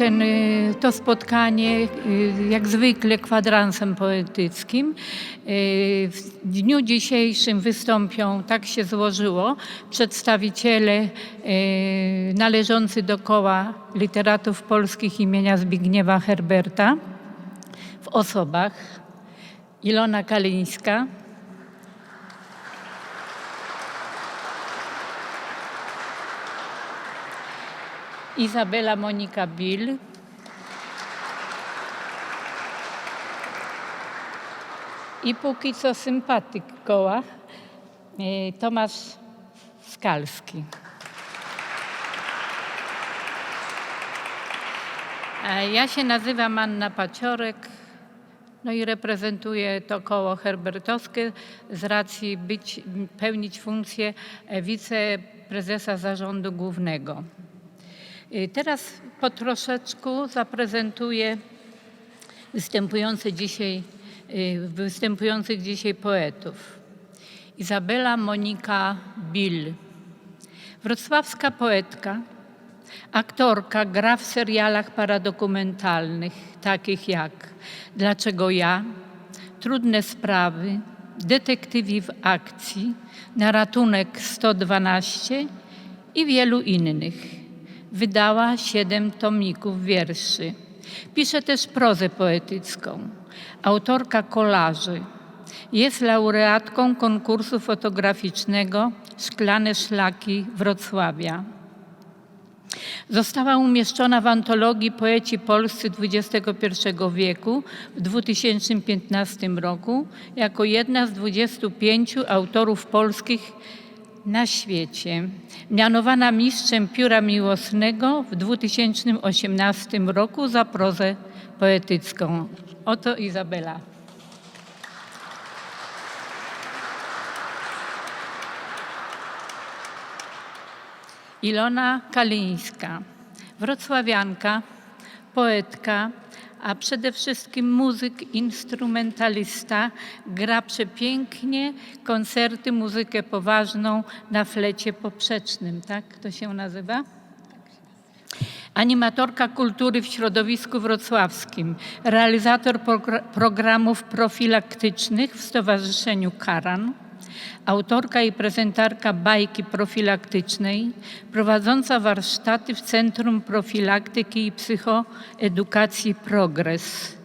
Ten, y, to spotkanie y, jak zwykle kwadransem poetyckim. Y, W dniu dzisiejszym wystąpią, tak się złożyło, przedstawiciele należący do koła literatów polskich imienia Zbigniewa Herberta w osobach Ilona Kalińska, Izabela Monika Bill, i póki co sympatyk koła e, Tomasz Skalski. Ja się nazywam Anna Paciorek, no i reprezentuję to koło herbertowskie z racji być, pełnić funkcję wiceprezesa zarządu głównego. Y, Teraz po troszeczku zaprezentuję dzisiaj, y, występujących dzisiaj poetów. Izabela Monika Bill, wrocławska poetka, aktorka, gra w serialach paradokumentalnych, takich jak Dlaczego ja, Trudne sprawy, Detektywi w akcji, Na ratunek 112 i wielu innych. Wydała siedem tomików wierszy. Pisze też prozę poetycką. Autorka kolaży. Jest laureatką konkursu fotograficznego Szklane Szlaki Wrocławia. Została umieszczona w antologii Poeci Polscy XXI wieku w 2015 roku jako jedna z 25 autorów polskich na świecie. Mianowana mistrzem pióra miłosnego w 2018 roku za prozę poetycką. Oto Izabela. Ilona Kalińska, wrocławianka, poetka, a przede wszystkim muzyk, instrumentalista, gra przepięknie koncerty, muzykę poważną na flecie poprzecznym, tak to się nazywa? Animatorka kultury w środowisku wrocławskim, realizator progr- programów profilaktycznych w Stowarzyszeniu Karan, autorka i prezentarka bajki profilaktycznej, prowadząca warsztaty w Centrum Profilaktyki i Psychoedukacji Progres.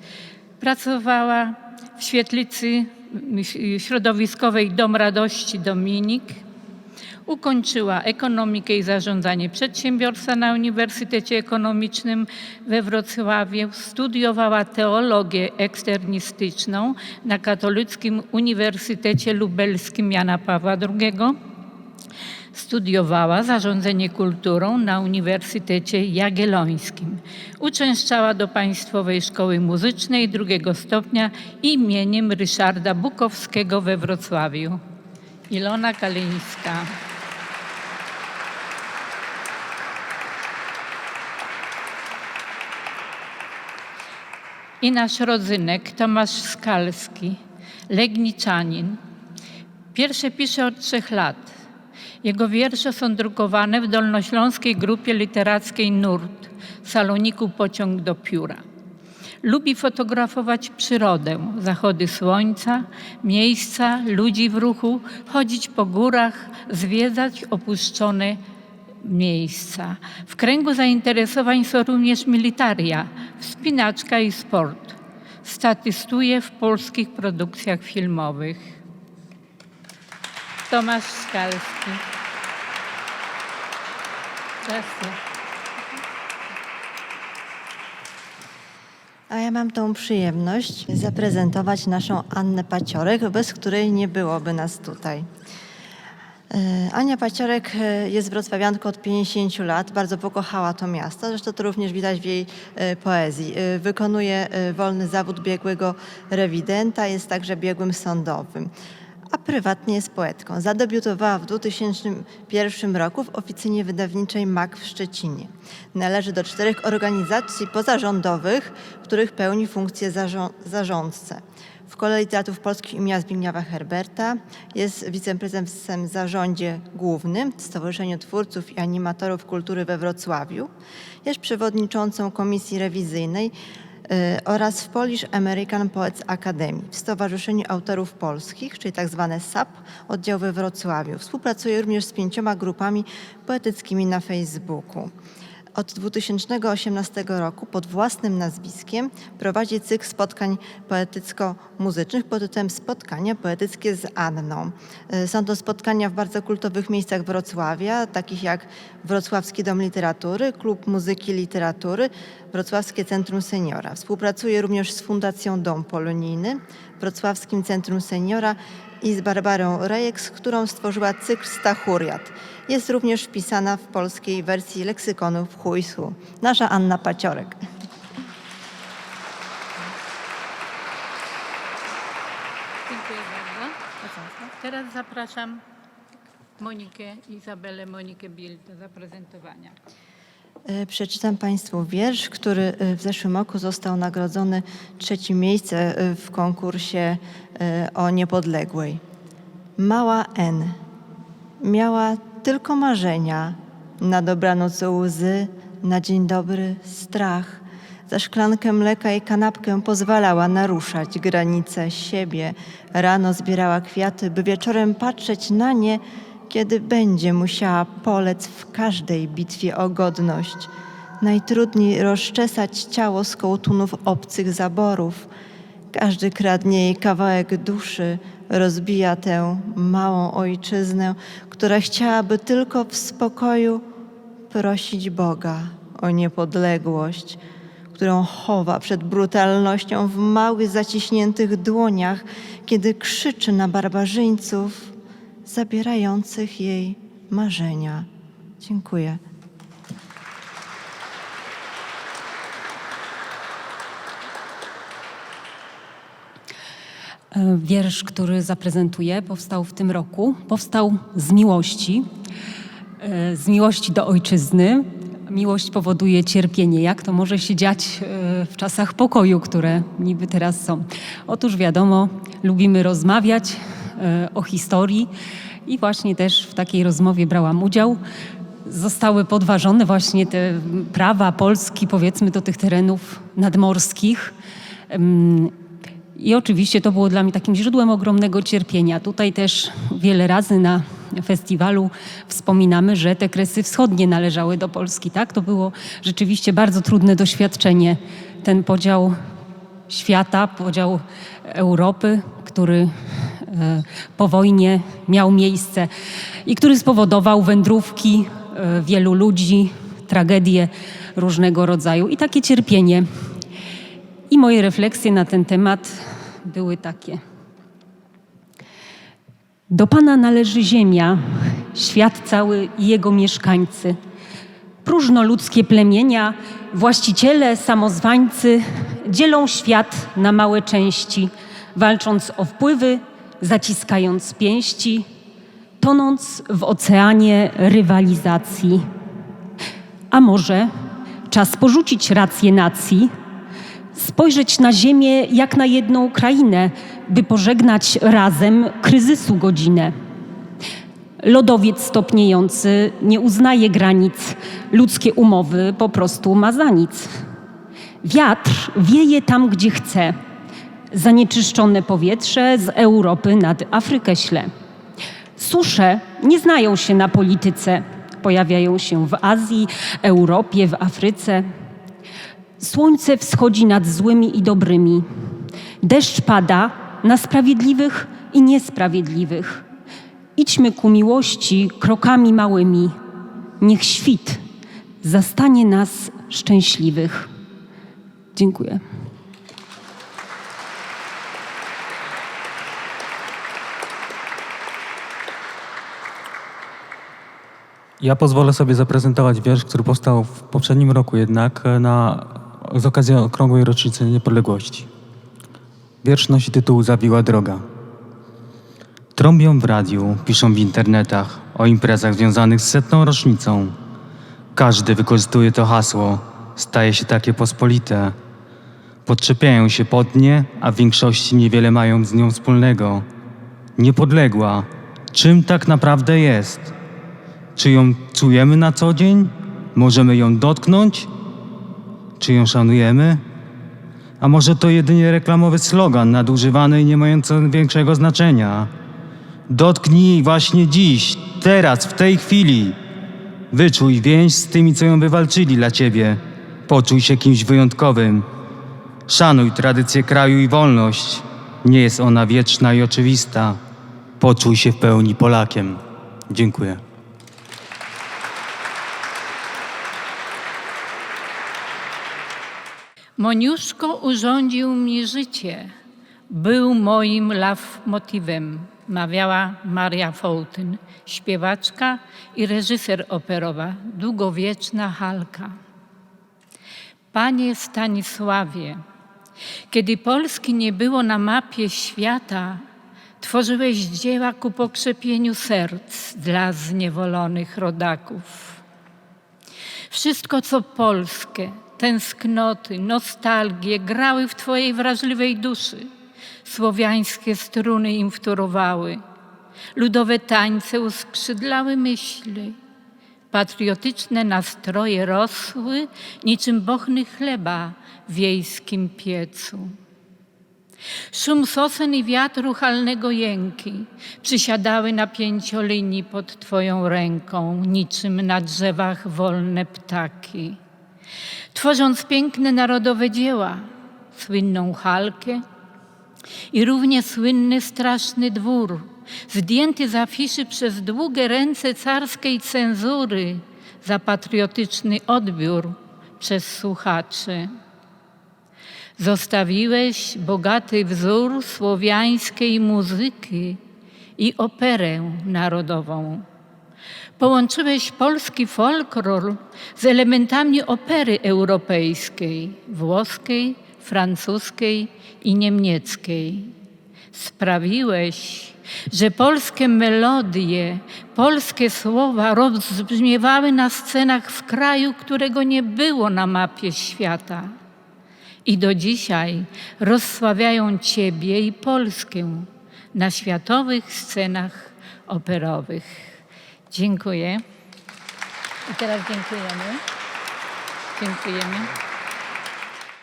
Pracowała w świetlicy środowiskowej Dom Radości Dominik. Ukończyła ekonomikę i zarządzanie przedsiębiorstwa na Uniwersytecie Ekonomicznym we Wrocławiu. Studiowała teologię eksternistyczną na Katolickim Uniwersytecie Lubelskim Jana Pawła II. Studiowała zarządzanie kulturą na Uniwersytecie Jagiellońskim. Uczęszczała do Państwowej Szkoły Muzycznej drugiego stopnia imieniem Ryszarda Bukowskiego we Wrocławiu. Ilona Kalińska. I nasz rodzynek Tomasz Skalski, Legniczanin. Wiersze pisze od trzech lat. Jego wiersze są drukowane w dolnośląskiej grupie literackiej Nurt, saloniku Pociąg do Pióra. Lubi fotografować przyrodę, zachody słońca, miejsca, ludzi w ruchu, chodzić po górach, zwiedzać opuszczone miejsca. W kręgu zainteresowań są również militaria, wspinaczka i sport. Statystuje w polskich produkcjach filmowych. Tomasz Skalski. Jasne. A ja mam tą przyjemność zaprezentować naszą Annę Paciorek, bez której nie byłoby nas tutaj. E, Ania Paciorek e, jest wrocławianką od 50 lat, bardzo pokochała to miasto, zresztą to również widać w jej e, poezji. Wykonuje wolny zawód biegłego rewidenta, jest także biegłym sądowym, a prywatnie jest poetką. Zadebiutowała w 2001 roku w oficynie wydawniczej MAK w Szczecinie. Należy do czterech organizacji pozarządowych, w których pełni funkcję zarząd- zarządcę. W Kole Literatów Polskich imienia Zbigniewa Herberta. Jest wiceprezesem w zarządzie głównym Stowarzyszenia Twórców i Animatorów Kultury we Wrocławiu. Jest przewodniczącą Komisji Rewizyjnej oraz w Polish American Poets Academy w Stowarzyszeniu Autorów Polskich, czyli tak zwane SAP, oddział we Wrocławiu. Współpracuje również z pięcioma grupami poetyckimi na Facebooku. Od 2018 roku pod własnym nazwiskiem prowadzi cykl spotkań poetycko-muzycznych pod tytułem Spotkania poetyckie z Anną. Y, Są to spotkania w bardzo kultowych miejscach Wrocławia, takich jak Wrocławski Dom Literatury, Klub Muzyki i Literatury, Wrocławskie Centrum Seniora. Współpracuje również z Fundacją Dom Polonijny, Wrocławskim Centrum Seniora i z Barbarą Rejek, z którą stworzyła cykl Stachuriat. Jest również wpisana w polskiej wersji leksykonu w Huisu. Nasza Anna Paciorek. Dziękuję bardzo. Teraz zapraszam Monikę, Izabelę Monikę Bill do zaprezentowania. E, Przeczytam Państwu wiersz, który e, w zeszłym roku został nagrodzony trzecie miejsce e, w konkursie o niepodległej. Mała N miała tylko marzenia, na dobranoc łzy, na dzień dobry strach. Za szklankę mleka i kanapkę pozwalała naruszać granice siebie. Rano zbierała kwiaty, by wieczorem patrzeć na nie, kiedy będzie musiała polec w każdej bitwie o godność. Najtrudniej rozczesać ciało z kołtunów obcych zaborów. Każdy kradnie jej kawałek duszy, rozbija tę małą ojczyznę, która chciałaby tylko w spokoju prosić Boga o niepodległość, którą chowa przed brutalnością w małych, zaciśniętych dłoniach, kiedy krzyczy na barbarzyńców zabierających jej marzenia. Dziękuję. E, Wiersz, który zaprezentuję, powstał w tym roku. Powstał z miłości, e, z miłości do ojczyzny. Miłość powoduje cierpienie. Jak to może się dziać e, w czasach pokoju, które niby teraz są? Otóż wiadomo, lubimy rozmawiać o historii i właśnie też w takiej rozmowie brałam udział. Zostały podważone właśnie te prawa Polski, powiedzmy, do tych terenów nadmorskich. I oczywiście to było dla mnie takim źródłem ogromnego cierpienia. Tutaj też wiele razy na festiwalu wspominamy, że te kresy wschodnie należały do Polski. Tak? To było rzeczywiście bardzo trudne doświadczenie. Ten podział świata, podział Europy, który e, po wojnie miał miejsce i który spowodował wędrówki e, wielu ludzi, tragedie różnego rodzaju i takie cierpienie. I moje refleksje na ten temat były takie. Do Pana należy ziemia, świat cały i jego mieszkańcy. Próżnoludzkie plemienia, właściciele, samozwańcy dzielą świat na małe części, walcząc o wpływy, zaciskając pięści, tonąc w oceanie rywalizacji. A może czas porzucić rację nacji, spojrzeć na Ziemię jak na jedną krainę, by pożegnać razem kryzysu godzinę. Lodowiec stopniejący nie uznaje granic, ludzkie umowy po prostu ma za nic. Wiatr wieje tam, gdzie chce. Zanieczyszczone powietrze z Europy nad Afrykę śle. Susze nie znają się na polityce. Pojawiają się w Azji, Europie, w Afryce. Słońce wschodzi nad złymi i dobrymi. Deszcz pada na sprawiedliwych i niesprawiedliwych. Idźmy ku miłości krokami małymi. Niech świt zastanie nas szczęśliwych. Dziękuję. Ja pozwolę sobie zaprezentować wiersz, który powstał w poprzednim roku jednak e, na, z okazji okrągłej rocznicy niepodległości. Wiersz nosi tytuł Zawiła droga. Trąbią w radiu, piszą w internetach o imprezach związanych z setną rocznicą. Każdy wykorzystuje to hasło, staje się takie pospolite. Podczepiają się pod nie, a w większości niewiele mają z nią wspólnego. Niepodległa. Czym tak naprawdę jest? Czy ją czujemy na co dzień? Możemy ją dotknąć? Czy ją szanujemy? A może to jedynie reklamowy slogan nadużywany i nie mający większego znaczenia? Dotknij właśnie dziś, teraz, w tej chwili. Wyczuj więź z tymi, co ją wywalczyli dla ciebie. Poczuj się kimś wyjątkowym. Szanuj tradycję kraju i wolność. Nie jest ona wieczna i oczywista. Poczuj się w pełni Polakiem. Dziękuję. Moniuszko urządził mi życie. Był moim love-motywem, mawiała Maria Fołtyn, śpiewaczka i reżyser operowa, długowieczna Halka. Panie Stanisławie, kiedy Polski nie było na mapie świata, tworzyłeś dzieła ku pokrzepieniu serc dla zniewolonych rodaków. Wszystko, co polskie, tęsknoty, nostalgie grały w Twojej wrażliwej duszy. Słowiańskie struny im wtórowały. Ludowe tańce uskrzydlały myśli. Patriotyczne nastroje rosły niczym bochny chleba w wiejskim piecu. Szum sosen i wiatru halnego jęki przysiadały na pięciolinii pod Twoją ręką, niczym na drzewach wolne ptaki. Tworząc piękne narodowe dzieła, słynną Halkę i równie słynny straszny dwór, zdjęty z afiszy przez długie ręce carskiej cenzury za patriotyczny odbiór przez słuchaczy. Zostawiłeś bogaty wzór słowiańskiej muzyki i operę narodową. Połączyłeś polski folklor z elementami opery europejskiej, włoskiej, francuskiej i niemieckiej. Sprawiłeś, że polskie melodie, polskie słowa rozbrzmiewały na scenach w kraju, którego nie było na mapie świata i do dzisiaj rozsławiają Ciebie i Polskę na światowych scenach operowych. Dziękuję. I teraz dziękujemy. Dziękujemy.